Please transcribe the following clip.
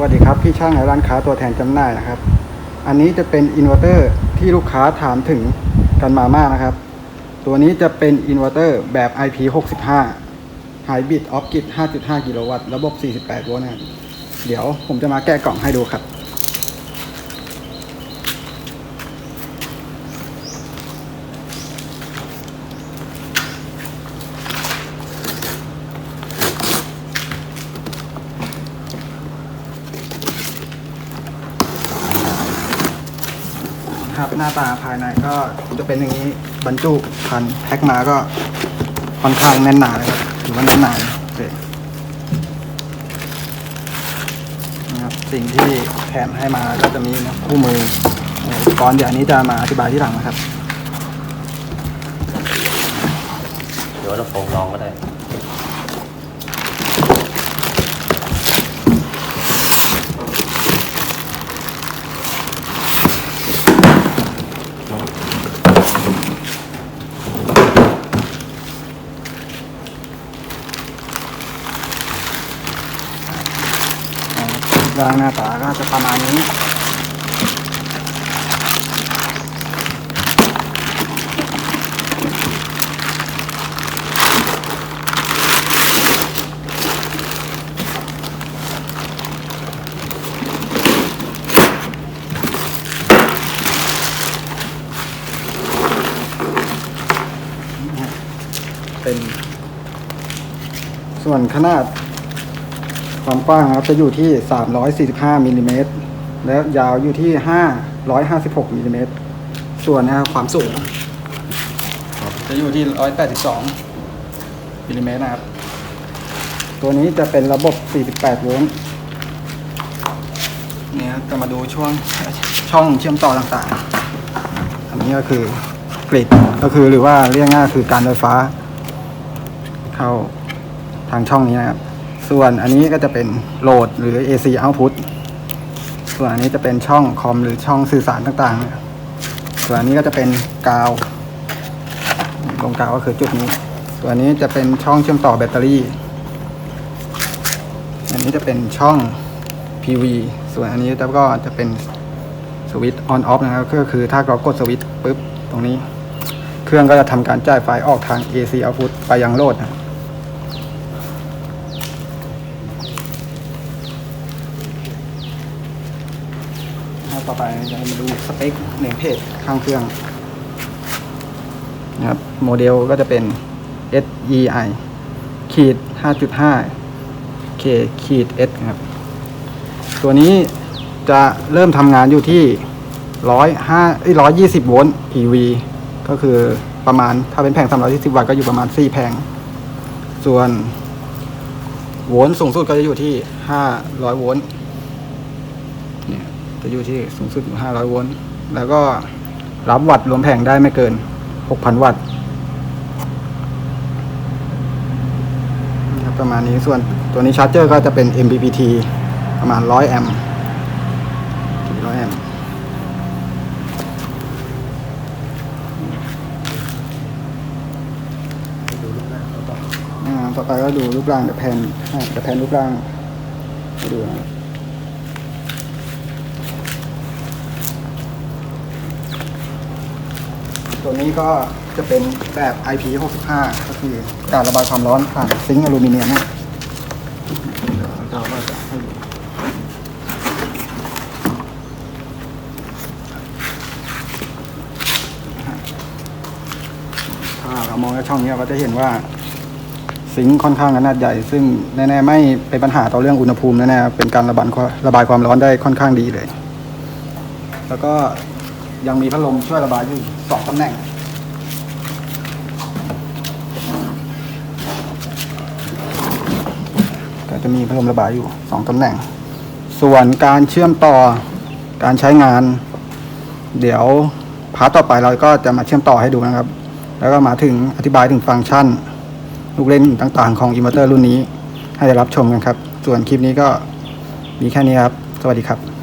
วัสดีครับ พี่ช่างและร้านค้าตัวแทนจำหน่ายนะครับ อันนี้จะเป็นอินเวอร์เตอร์ที่ลูกค้าถามถึงกันมามากนะครับ ตัวนี้จะเป็นอินเวอร์เตอร์แบบ IP65 Hybrid Off Grid 5.5 กิโลวัตต์ ระบบ 48 โวลต์นะครับ เดี๋ยวผมจะมาแก้กล่องให้ดูครับ ครับ หน้าตาภายในก็จะเป็นอย่างนี้บรรจุพันแพ็คมาก็ค่อนข้างแน่นหนาเลยครับถือว่าแน่นหนาเลยโอเคนะครับสิ่งที่แถมให้มาก็จะมีนะคู่มืออุปกรณ์เดี๋ยวอันนี้จะมาอธิบายที่หลังนะครับ เดี๋ยวเราโฟงลองก็ได้ ร่างหน้าตาก็จะประมาณนี้เป็นส่วนขนาด ความกว้างนะครับจะอยู่ที่ 345มิลลิเมตรและยาวอยู่ที่ 556มิลลิเมตรส่วนนะครับความสูงจะอยู่ที่ 182มิลลิเมตรนะครับ ตัวนี้จะเป็นระบบ 48 โวลต์เนี่ยจะมาดูช่วงช่องเชื่อมต่อต่างๆ อันนี้ก็คือกริดก็คือหรือว่าเรียกง่ายคือการไฟฟ้า เข้าทางช่องนี้นะครับ ส่วนอันนี้ก็จะเป็นโหลดหรือ AC output ส่วนอันนี้จะเป็นช่องคอมหรือช่องสื่อสารต่างๆ ส่วนอันนี้ก็จะเป็นกาวตรงกาวก็คือจุดนี้ ส่วนนี้จะเป็นช่องเชื่อมต่อแบตเตอรี่ อันนี้จะเป็นช่อง PV ส่วนอันนี้ก็จะเป็นสวิตช์ on off นะครับ ก็คือถ้าเรากดสวิตช์ปุ๊บตรงนี้ เครื่องก็จะทำการจ่ายไฟออกทาง AC output ไปยังโหลดนะ นะครับ ต่อไปจะมาดูสเปคเนมเพจข้างเครื่องนะครับโมเดลก็จะเป็น SEI ขีด 5.5 K ขีด S นะครับ ตัวนี้จะเริ่มทำงานอยู่ที่105 120โวลต์ PV ก็คือประมาณถ้าเป็นแผง320วัตต์ก็อยู่ประมาณ4แผง ส่วนโวลต์สูงสุดก็จะอยู่ที่500โวลต์ จะอยู่ที่สูงสุด 500 โวลต์ แล้วก็รับวัตต์รวมแผงได้ไม่เกิน 6,000 วัตต์ประมาณนี้ ส่วนตัวนี้ชาร์จเจอร์ก็จะเป็น MPPT ประมาณ 100 แอมป์100 แอมป์อ่าต่อไปก็ดูรูปร่างเดี๋ยวแพนอ่าเดี๋ยวแพนรูปร่างดูนะครับ ตัวนี้ก็จะเป็นแบบ IP65 ก็คือการระบายความร้อนผ่านซิงค์อลูมิเนียมนะเดี๋ยเราก็จะให้ดูถ้าเรามองจากช่องนี้เราก็จะเห็นว่า ซิงค์ค่อนข้างขนาดใหญ่ ซึ่งแน่ๆไม่เป็นปัญหาต่อเรื่องอุณหภูมิแน่ๆเป็นการระบายระบายความร้อนได้ค่อนข้างดีเลย แล้วก็ ยังมีพัดลมช่วยระบายอยู่สองตำแหน่ง ก็จะมีพัดลมระบายอยู่สองตำแหน่ง ส่วนการเชื่อมต่อการใช้งาน เดี๋ยวพาร์ทต่อไปเราก็จะมาเชื่อมต่อให้ดูนะครับ แล้วก็มาถึงอธิบายถึงฟังก์ชัน ลูกเล่นต่างๆ ของอินเวอร์เตอร์รุ่นนี้ ให้ได้รับชมกันครับ ส่วนคลิปนี้ก็มีแค่นี้ครับ สวัสดีครับ